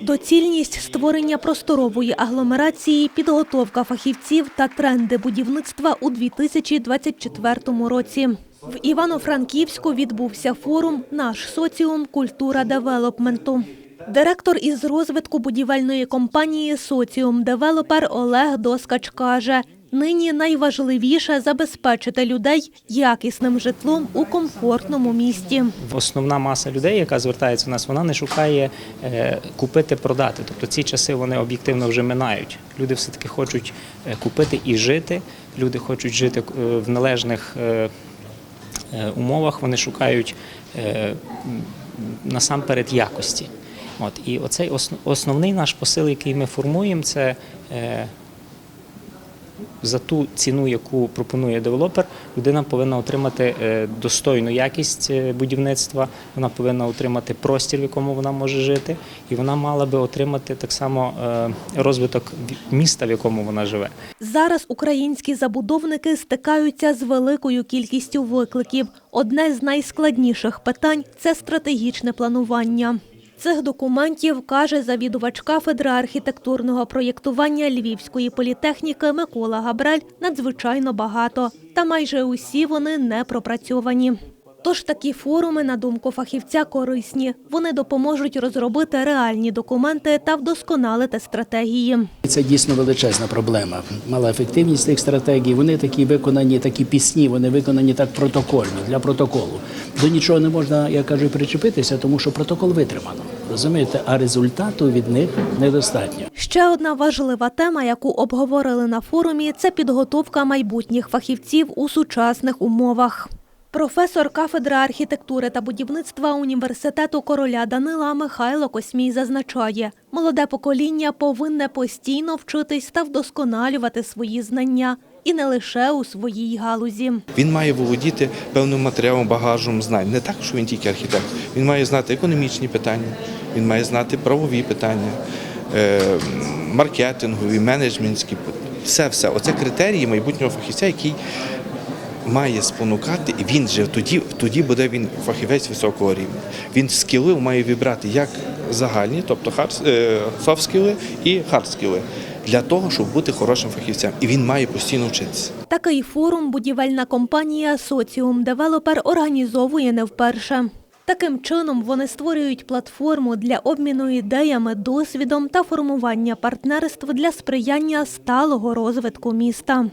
Доцільність створення просторової агломерації, підготовка фахівців та тренди будівництва у 2024 році. В Івано-Франківську відбувся форум Наш соціум культура девелопменту. Директор із розвитку будівельної компанії Соціум Девелопер Олег Доскач каже: нині найважливіше забезпечити людей якісним житлом у комфортному місті. Основна маса людей, яка звертається до нас, вона не шукає е, купити, продати. Тобто ці часи вони об'єктивно вже минають. Люди все таки хочуть е, купити і жити. Люди хочуть жити е, в належних умовах. Вони шукають насамперед якості. От і оцей основний наш посил, який ми формуємо, це за ту ціну, яку пропонує девелопер, людина повинна отримати е, достойну якість е, будівництва, вона повинна отримати простір, в якому вона може жити, і вона мала би отримати так само е, розвиток міста, в якому вона живе. Зараз українські забудовники стикаються з великою кількістю викликів. Одне з найскладніших питань це стратегічне планування. Цих документів каже завідувач кафедри архітектурного проєктування Львівської політехніки Микола Габраль надзвичайно багато, та майже усі вони не пропрацьовані. Тож такі форуми, на думку фахівця, корисні. Вони допоможуть розробити реальні документи та вдосконалити стратегії. Це дійсно величезна проблема. Мала ефективність тих стратегій. Вони такі виконані, такі пісні, вони виконані так протокольно для протоколу. До нічого не можна, я кажу, причепитися, тому що протокол витримано. Розумієте, а результату від них недостатньо. Ще одна важлива тема, яку обговорили на форумі, це підготовка майбутніх фахівців у сучасних умовах. Професор кафедри архітектури та будівництва університету короля Данила Михайло Космій зазначає, молоде покоління повинне постійно вчитись та вдосконалювати свої знання, і не лише у своїй галузі. Він має володіти певним матеріалом, багажем знань. Не так, що він тільки архітектор. Він має знати економічні питання, він має знати правові питання, е, маркетингові, менеджментські. Все, все. Оце критерії майбутнього фахівця, який має спонукати, він же тоді, тоді буде він фахівець високого рівня. Він скіли має вибрати як загальні, тобто софт скіли і хард скіли, для того, щоб бути хорошим фахівцем. І він має постійно вчитися. Такий форум будівельна компанія Соціум Девелопер організовує не вперше. Таким чином вони створюють платформу для обміну ідеями, досвідом та формування партнерств для сприяння сталого розвитку міста.